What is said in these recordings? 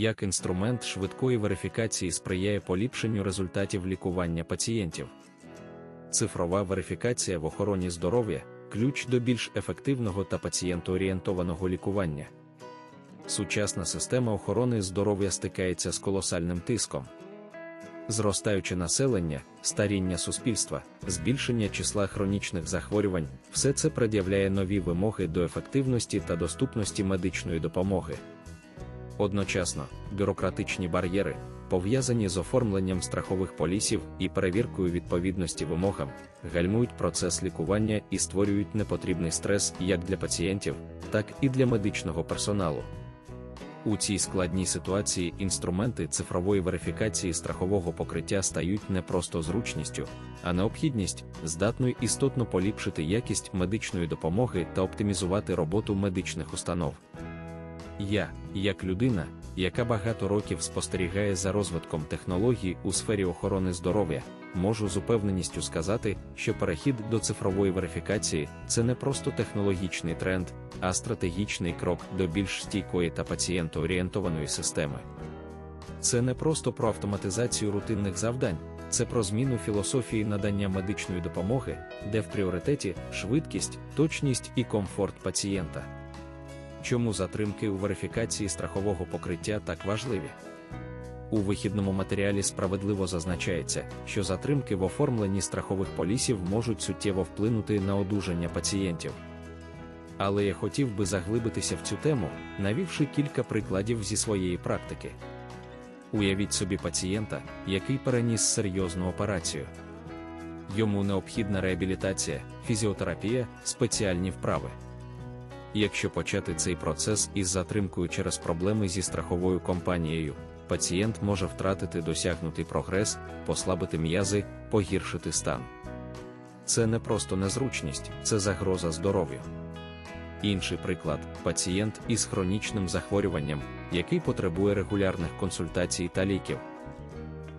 як інструмент швидкої верифікації сприяє поліпшенню результатів лікування пацієнтів. Цифрова верифікація в охороні здоров'я ключ до більш ефективного та пацієнтоорієнтованого лікування. Сучасна система охорони здоров'я стикається з колосальним тиском. Зростаюче населення, старіння суспільства, збільшення числа хронічних захворювань все це пред'являє нові вимоги до ефективності та доступності медичної допомоги. Одночасно, бюрократичні бар'єри, пов'язані з оформленням страхових полісів і перевіркою відповідності вимогам, гальмують процес лікування і створюють непотрібний стрес як для пацієнтів, так і для медичного персоналу. У цій складній ситуації інструменти цифрової верифікації страхового покриття стають не просто зручністю, а необхідність здатною істотно поліпшити якість медичної допомоги та оптимізувати роботу медичних установ. Я, як людина, яка багато років спостерігає за розвитком технологій у сфері охорони здоров'я, можу з упевненістю сказати, що перехід до цифрової верифікації це не просто технологічний тренд, а стратегічний крок до більш стійкої та пацієнтоорієнтованої системи. Це не просто про автоматизацію рутинних завдань, це про зміну філософії надання медичної допомоги, де в пріоритеті швидкість, точність і комфорт пацієнта. Чому затримки у верифікації страхового покриття так важливі? У вихідному матеріалі справедливо зазначається, що затримки в оформленні страхових полісів можуть суттєво вплинути на одужання пацієнтів. Але я хотів би заглибитися в цю тему, навівши кілька прикладів зі своєї практики. Уявіть собі пацієнта, який переніс серйозну операцію. Йому необхідна реабілітація, фізіотерапія, спеціальні вправи. Якщо почати цей процес із затримкою через проблеми зі страховою компанією, пацієнт може втратити досягнутий прогрес, послабити м'язи, погіршити стан. Це не просто незручність, це загроза здоров'ю. Інший приклад пацієнт із хронічним захворюванням, який потребує регулярних консультацій та ліків.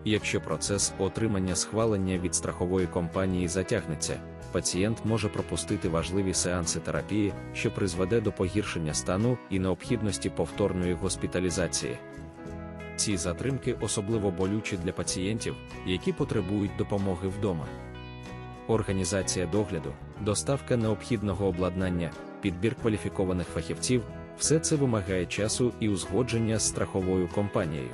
Якщо процес отримання схвалення від страхової компанії затягнеться, пацієнт може пропустити важливі сеанси терапії, що призведе до погіршення стану і необхідності повторної госпіталізації. Ці затримки особливо болючі для пацієнтів, які потребують допомоги вдома. Організація догляду, доставка необхідного обладнання, підбір кваліфікованих фахівців все це вимагає часу і узгодження з страховою компанією.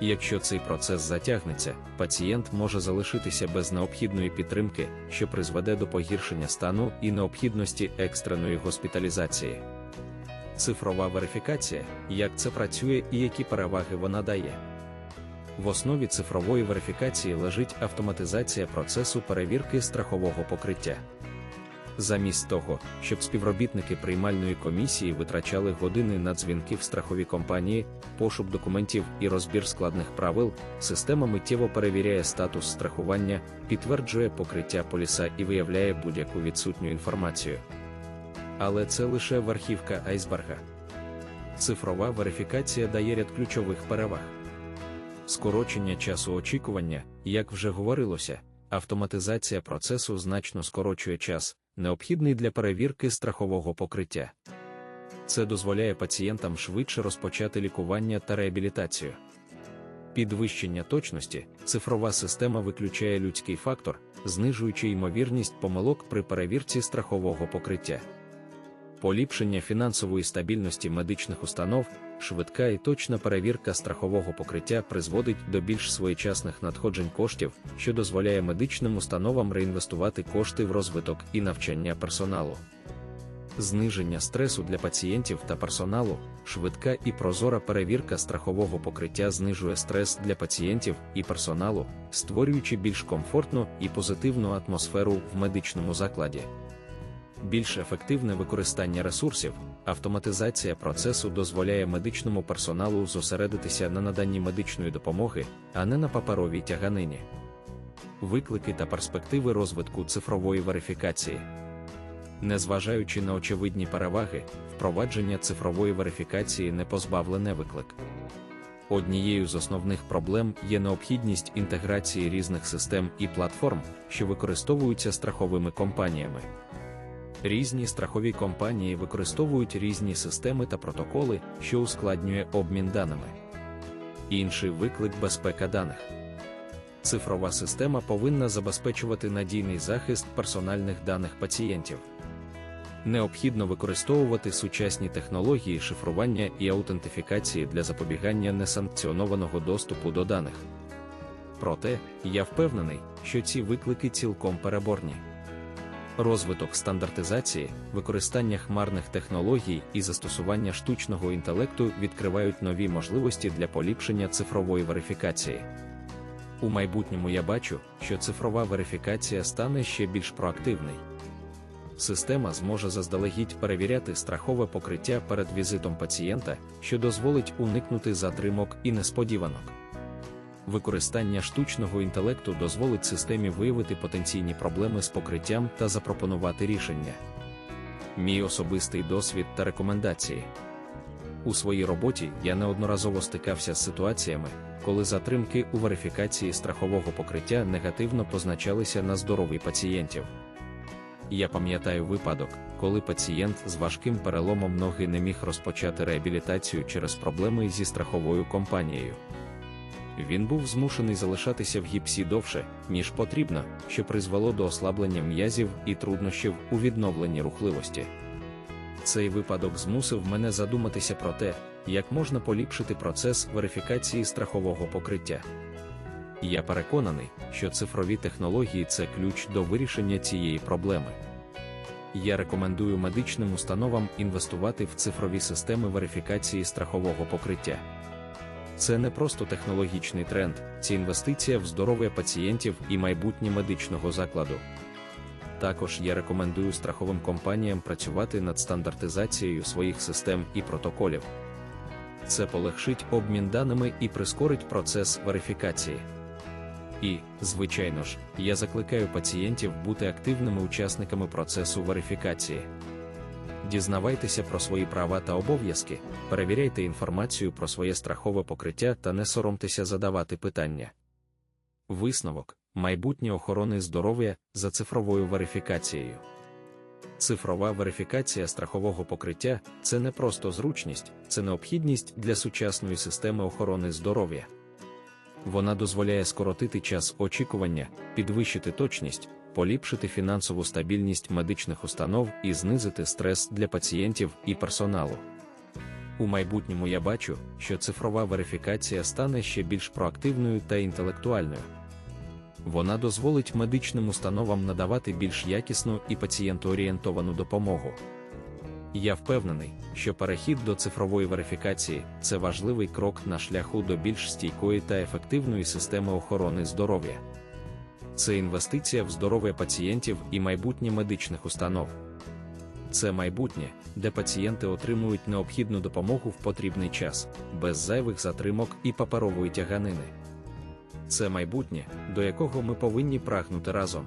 Якщо цей процес затягнеться, пацієнт може залишитися без необхідної підтримки, що призведе до погіршення стану і необхідності екстреної госпіталізації. Цифрова верифікація, як це працює і які переваги вона дає. В основі цифрової верифікації лежить автоматизація процесу перевірки страхового покриття. Замість того, щоб співробітники приймальної комісії витрачали години на дзвінки в страхові компанії, пошук документів і розбір складних правил, система миттєво перевіряє статус страхування, підтверджує покриття поліса і виявляє будь-яку відсутню інформацію. Але це лише верхівка айсберга. Цифрова верифікація дає ряд ключових переваг. Скорочення часу очікування, як вже говорилося, автоматизація процесу значно скорочує час необхідний для перевірки страхового покриття. Це дозволяє пацієнтам швидше розпочати лікування та реабілітацію. Підвищення точності, цифрова система виключає людський фактор, знижуючи ймовірність помилок при перевірці страхового покриття. Поліпшення фінансової стабільності медичних установ, швидка і точна перевірка страхового покриття призводить до більш своєчасних надходжень коштів, що дозволяє медичним установам реінвестувати кошти в розвиток і навчання персоналу. Зниження стресу для пацієнтів та персоналу, швидка і прозора перевірка страхового покриття знижує стрес для пацієнтів і персоналу, створюючи більш комфортну і позитивну атмосферу в медичному закладі більш ефективне використання ресурсів, автоматизація процесу дозволяє медичному персоналу зосередитися на наданні медичної допомоги, а не на паперовій тяганині. Виклики та перспективи розвитку цифрової верифікації. Незважаючи на очевидні переваги, впровадження цифрової верифікації не позбавлене виклик. Однією з основних проблем є необхідність інтеграції різних систем і платформ, що використовуються страховими компаніями. Різні страхові компанії використовують різні системи та протоколи, що ускладнює обмін даними. Інший виклик безпека даних. Цифрова система повинна забезпечувати надійний захист персональних даних пацієнтів. Необхідно використовувати сучасні технології шифрування і аутентифікації для запобігання несанкціонованого доступу до даних. Проте, я впевнений, що ці виклики цілком переборні. Розвиток стандартизації, використання хмарних технологій і застосування штучного інтелекту відкривають нові можливості для поліпшення цифрової верифікації. У майбутньому я бачу, що цифрова верифікація стане ще більш проактивною. Система зможе заздалегідь перевіряти страхове покриття перед візитом пацієнта, що дозволить уникнути затримок і несподіванок. Використання штучного інтелекту дозволить системі виявити потенційні проблеми з покриттям та запропонувати рішення. Мій особистий досвід та рекомендації. У своїй роботі я неодноразово стикався з ситуаціями, коли затримки у верифікації страхового покриття негативно позначалися на здоров'ї пацієнтів. Я пам'ятаю випадок, коли пацієнт з важким переломом ноги не міг розпочати реабілітацію через проблеми зі страховою компанією. Він був змушений залишатися в гіпсі довше, ніж потрібно, що призвело до ослаблення м'язів і труднощів у відновленні рухливості. Цей випадок змусив мене задуматися про те, як можна поліпшити процес верифікації страхового покриття. Я переконаний, що цифрові технології це ключ до вирішення цієї проблеми. Я рекомендую медичним установам інвестувати в цифрові системи верифікації страхового покриття. Це не просто технологічний тренд, це інвестиція в здоров'я пацієнтів і майбутнє медичного закладу. Також я рекомендую страховим компаніям працювати над стандартизацією своїх систем і протоколів. Це полегшить обмін даними і прискорить процес верифікації. І, звичайно ж, я закликаю пацієнтів бути активними учасниками процесу верифікації. Дізнавайтеся про свої права та обов'язки, перевіряйте інформацію про своє страхове покриття та не соромтеся задавати питання. Висновок майбутнє охорони здоров'я за цифровою верифікацією. Цифрова верифікація страхового покриття це не просто зручність, це необхідність для сучасної системи охорони здоров'я. Вона дозволяє скоротити час очікування, підвищити точність, поліпшити фінансову стабільність медичних установ і знизити стрес для пацієнтів і персоналу. У майбутньому я бачу, що цифрова верифікація стане ще більш проактивною та інтелектуальною. Вона дозволить медичним установам надавати більш якісну і пацієнтоорієнтовану допомогу. Я впевнений, що перехід до цифрової верифікації це важливий крок на шляху до більш стійкої та ефективної системи охорони здоров'я. Це інвестиція в здоров'я пацієнтів і майбутнє медичних установ. Це майбутнє, де пацієнти отримують необхідну допомогу в потрібний час, без зайвих затримок і паперової тяганини. Це майбутнє, до якого ми повинні прагнути разом.